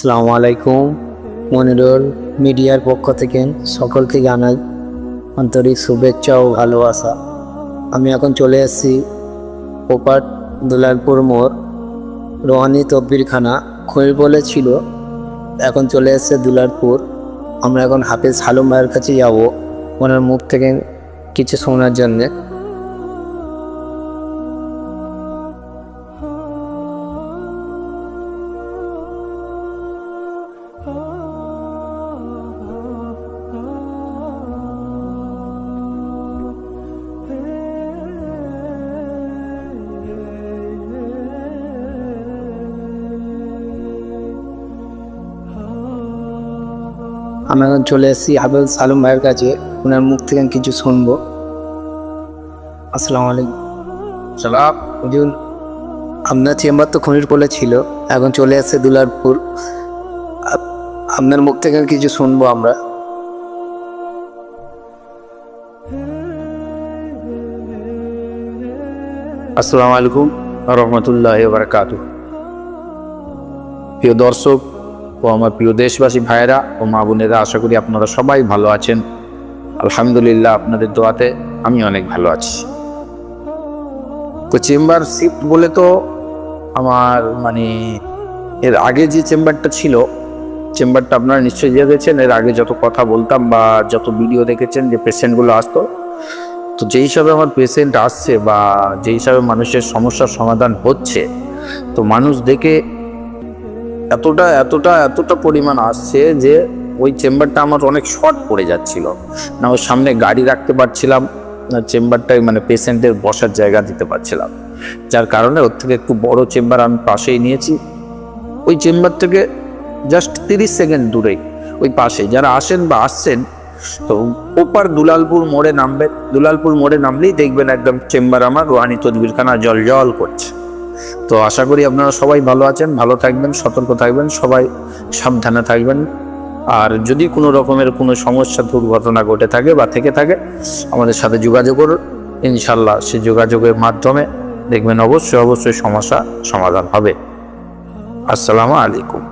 আসসালামু আলাইকুম। মনিরুল মিডিয়ার পক্ষ থেকে সকলকে জানাই আন্তরিক শুভেচ্ছা ও ভালোবাসা। আমি এখন চলে এসেছি ওপার দুলালপুর মোড়। রোহানি তব্বিরখানা খৈর বলে ছিল, এখন চলে এসেছে দুলালপুর। আমরা এখন হাফেজ হালুম ভাইয়ের কাছে যাব। ওনার মুখ থেকে কিছু শোনার জন্যে। আমরা এখন চলে এসেছি হাফেজ সালুম ভাইয়ের কাছে। ওনার মুখ থেকে কিছু শুনব। আসসালামু আলাইকুম। সালাম। আপনার চেম্বার তো খনির পোলে ছিল এখন চলে আসছে দুলারপুর আপনার মুখ থেকে কিছু শুনব আমরা। আসসালামু আলাইকুম। রহমতুল্লাহ বারকাতু প্রিয় দর্শক ও আমার প্রিয় দেশবাসী ভাইয়েরা ও মা বোনেরা, আশা করি আপনারা সবাই ভালো আছেন। আলহামদুলিল্লাহ আপনাদের দোয়াতে আমি অনেক ভালো আছি। তো চেম্বার শিফট বলে তো আমার মানে এর আগে যে চেম্বারটা ছিল, চেম্বারটা আপনারা নিশ্চয়ই দেখেছেন। এর আগে যত কথা বলতাম বা যত ভিডিও দেখেছেন যে পেশেন্টগুলো আসতো, তো যেই হিসাবে আমার পেশেন্ট আসছে বা যেই হিসাবে মানুষের সমস্যার সমাধান হচ্ছে, তো মানুষ দেখে এতটা এতটা এতটা পরিমাণ আসছে যে ওই চেম্বারটা আমার অনেক শর্ট পড়ে যাচ্ছিল। না, ওর সামনে গাড়ি রাখতে পারছিলাম, না, চেম্বারটায় মানে পেশেন্টের বসার জায়গা দিতে পারছিলাম। যার কারণে ওর থেকে একটু বড় চেম্বার আমি পাশেই নিয়েছি। ওই চেম্বার থেকে জাস্ট তিরিশ সেকেন্ড দূরেই, ওই পাশে যারা আসেন বা আসছেন, তো ওপার দুলালপুর মোড়ে নামবেন দুলালপুর মোড়ে নামলেই দেখবেন একদম চেম্বার আমার, রোহানি তদবিরখানা জল জল করছে। তো আশা করি আপনারা সবাই ভালো আছেন, ভালো থাকবেন, সতর্ক থাকবেন, সবাই সাবধানে থাকবেন। আর যদি কোনো রকমের কোনো সমস্যা, দুর্ঘটনা ঘটে থাকে বা থেকে থাকে, আমাদের সাথে যোগাযোগ করুন। ইনশাল্লাহ সে যোগাযোগের মাধ্যমে দেখবেন অবশ্যই অবশ্যই সমস্যা সমাধান হবে। আসসালামু আলাইকুম।